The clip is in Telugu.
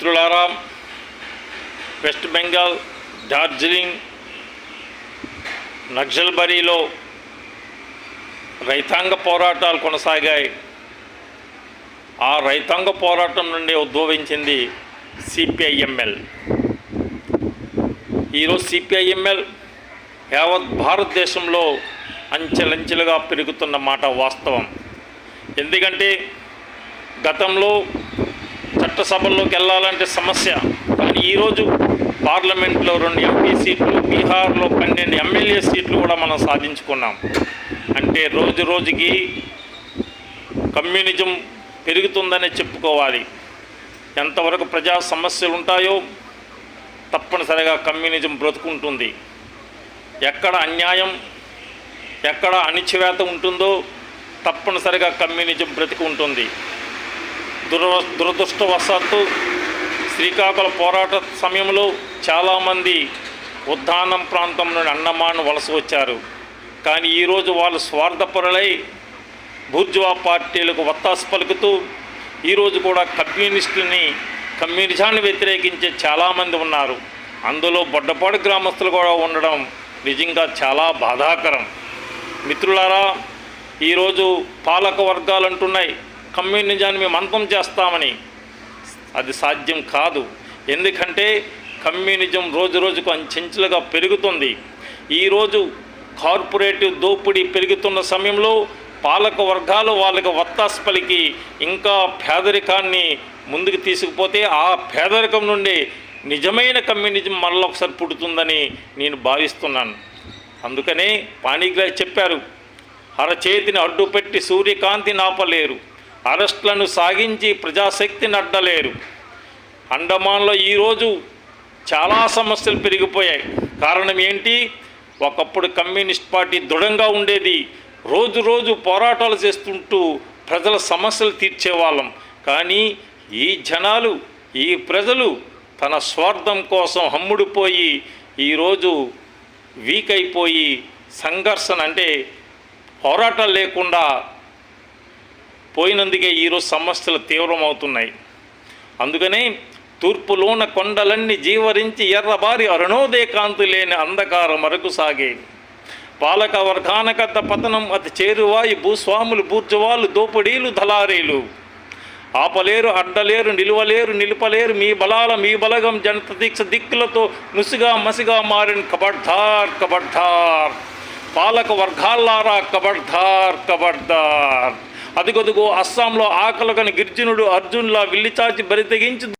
మిత్రులారా వెస్ట్ బెంగాల్ డార్జిలింగ్ నక్సల్బరీలో రైతాంగ పోరాటాలు కొనసాగాయి. ఆ రైతాంగ పోరాటం నుండి ఉద్భవించింది సిపిఐఎంఎల్. ఈరోజు సిపిఐఎంఎల్ యావత్ భారతదేశంలో అంచెలంచెలుగా పెరుగుతున్న మాట వాస్తవం. ఎందుకంటే గతంలో చట్టసభల్లోకి వెళ్ళాలంటే సమస్య. కానీ ఈరోజు పార్లమెంట్లో రెండు ఎంపీ సీట్లు బీహార్లో పన్నెండు ఎమ్మెల్యే సీట్లు కూడా మనం సాధించుకున్నాం. అంటే రోజు రోజుకి కమ్యూనిజం పెరుగుతుందనే చెప్పుకోవాలి. ఎంతవరకు ప్రజా సమస్యలు ఉంటాయో తప్పనిసరిగా కమ్యూనిజం బ్రతుకుంటుంది. ఎక్కడ అన్యాయం ఎక్కడ అణిచివేత ఉంటుందో తప్పనిసరిగా కమ్యూనిజం బ్రతికి ఉంటుంది దుర దురదృష్టవశాత్తు శ్రీకాకుళ పోరాట సమయంలో చాలామంది ఉద్దానం ప్రాంతం నుండి అన్నమాను వలస వచ్చారు. కానీ ఈరోజు వాళ్ళు స్వార్థపరులై బూర్జువా పార్టీలకు వత్తాసు పలుకుతూ ఈరోజు కూడా కమ్యూనిస్టులని కమ్యూనిజాన్ని వ్యతిరేకించే చాలామంది ఉన్నారు. అందులో బొడ్డపాడు గ్రామస్తులు కూడా ఉండడం నిజంగా చాలా బాధాకరం. మిత్రులారా ఈరోజు పాలక వర్గాలు అంటున్నాయి. కమ్యూనిజాన్ని మేము అంతం చేస్తామని. అది సాధ్యం కాదు. ఎందుకంటే కమ్యూనిజం రోజు రోజుకు అంచెంచులుగా పెరుగుతుంది. ఈరోజు కార్పొరేటివ్ దోపిడీ పెరుగుతున్న సమయంలో పాలక వర్గాలు వాళ్ళకి వత్తాస్ పలికి ఇంకా పేదరికాన్ని ముందుకు తీసుకుపోతే ఆ పేదరికం నుండి నిజమైన కమ్యూనిజం మరలా ఒకసారి పుడుతుందని నేను భావిస్తున్నాను. అందుకనే పాణిగ్రాజ్ చెప్పారు అరచేతిని అడ్డుపెట్టి సూర్యకాంతి నాపలేరు. అరెస్టులను సాగించి ప్రజాశక్తిని అడ్డలేరు అండమాన్లో ఈరోజు చాలా సమస్యలు పెరిగిపోయాయి. కారణం ఏంటి? ఒకప్పుడు కమ్యూనిస్ట్ పార్టీ దృఢంగా ఉండేది. రోజు రోజు పోరాటాలు చేస్తుంటూ ప్రజల సమస్యలు తీర్చేవాళ్ళం. కానీ ఈ జనాలు ఈ ప్రజలు తన స్వార్థం కోసం హమ్ముడిపోయి ఈరోజు వీక్ అయిపోయి సంఘర్షణ అంటే పోరాటాలు లేకుండా పోయినందుకే ఈరోజు సమస్యలు తీవ్రమవుతున్నాయి. అందుకనే తూర్పులోన కొండలన్నీ జీవరించి ఎర్రబారి అరుణోదయ కాంతి లేని అంధకారం మరకు సాగే. పాలక వర్గానకద్ద పతనం అతి చేరువాయి భూస్వాములు బూర్జువాలు దోపిడీలు దళారీలు. ఆపలేరు అడ్డలేరు నిలువలేరు నిలుపలేరు మీ బలాల మీ బలగం జనత దీక్ష దిక్కులతో నుసిగా మసిగా మారిన కబడ్ధార్ కబడ్ధార్. పాలక వర్గాల్లారా కబడ్ధార్ కబడ్దార్ అదిగొదుగో అస్సాంలో ఆకలకని గిర్జనుడు అర్జున్లా విల్లిచాచి బరితెగించి